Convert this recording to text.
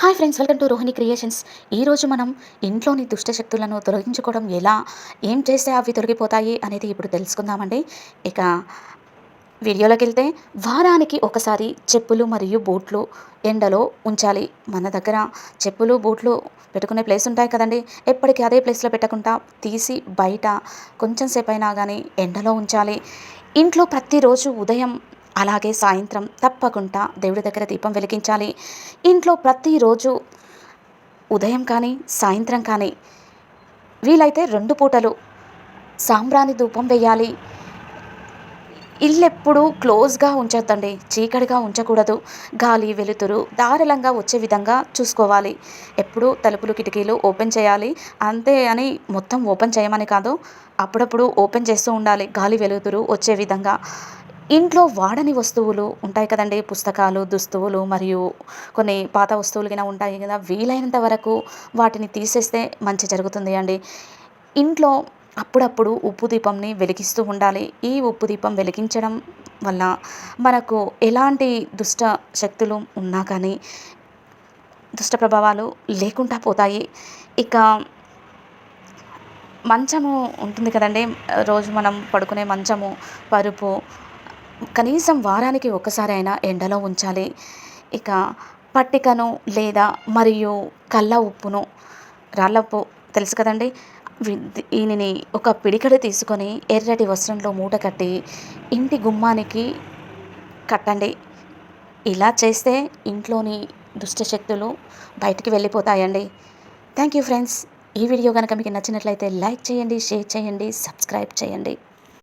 Hi friends welcome to Rohini creations. ఈరోజు మనం ఇంట్లోని దుష్ట శక్తులను తొలగించుకోవడం ఎలా ఏం చేస్తే అవి తొలగిపోతాయి అనేది ఇప్పుడు తెలుసుకుందామండి. ఇక వీడియోలోకి వెళ్తే వారానికి ఒకసారి చెప్పులు మరియు బూట్లు ఎండలో ఉంచాలి. మన దగ్గర చెప్పులు బూట్లు పెట్టుకునే ప్లేస్ ఉంటాయి కదండి. ఎప్పటికీ అదే ప్లేస్లో పెట్టకుండా తీసి బయట కొంచెం సేపు అయినా కానీ ఎండలో ఉంచాలి. ఇంట్లో ప్రతిరోజు ఉదయం అలాగే సాయంత్రం తప్పకుండా దేవుడి దగ్గర దీపం వెలిగించాలి. ఇంట్లో ప్రతిరోజు ఉదయం కానీ సాయంత్రం కానీ వీలైతే రెండు పూటలు సాంబ్రాణి ధూపం వేయాలి. ఇల్లెప్పుడూ క్లోజ్గా ఉంచొద్దండి. చీకటిగా ఉంచకూడదు. గాలి వెలుతురు ధారాళంగా వచ్చే విధంగా చూసుకోవాలి. ఎప్పుడు తలుపులు కిటికీలు ఓపెన్ చేయాలి. అంతే అని మొత్తం ఓపెన్ చేయమని కాదు అప్పుడప్పుడు ఓపెన్ చేస్తూ ఉండాలి. గాలి వెలుతురు వచ్చే విధంగా. ఇంట్లో వాడని వస్తువులు ఉంటాయి కదండి. పుస్తకాలు దుస్తువులు మరియు కొన్ని పాత వస్తువులు కింద ఉంటాయి కదా. వీలైనంత వరకు వాటిని తీసేస్తే మంచి జరుగుతుంది అండి. ఇంట్లో అప్పుడప్పుడు ఉప్పు దీపంని వెలిగిస్తూ ఉండాలి. ఈ ఉప్పు దీపం వెలిగించడం వల్ల మనకు ఎలాంటి దుష్ట శక్తులు ఉన్నా కానీ దుష్ట ప్రభావాలు లేకుండా పోతాయి. ఇక మంచము ఉంటుంది కదండి. రోజు మనం పడుకునే మంచము పరుపు కనీసం వారానికి ఒక్కసారి అయినా ఎండలో ఉంచాలి. ఇక పట్టికను లేదా మరియు కళ్ళ ఉప్పును రాళ్ళ ఉప్పు తెలుసు కదండి? దీనిని ఒక పిడికడి తీసుకొని ఎర్రటి వస్త్రంలో మూట కట్టి ఇంటి గుమ్మానికి కట్టండి. ఇలా చేస్తే ఇంట్లోని దుష్టశక్తులు బయటికి వెళ్ళిపోతాయండి. Thank you friends. ఈ వీడియో కనుక మీకు నచ్చినట్లయితే లైక్ చేయండి షేర్ చేయండి సబ్స్క్రైబ్ చేయండి.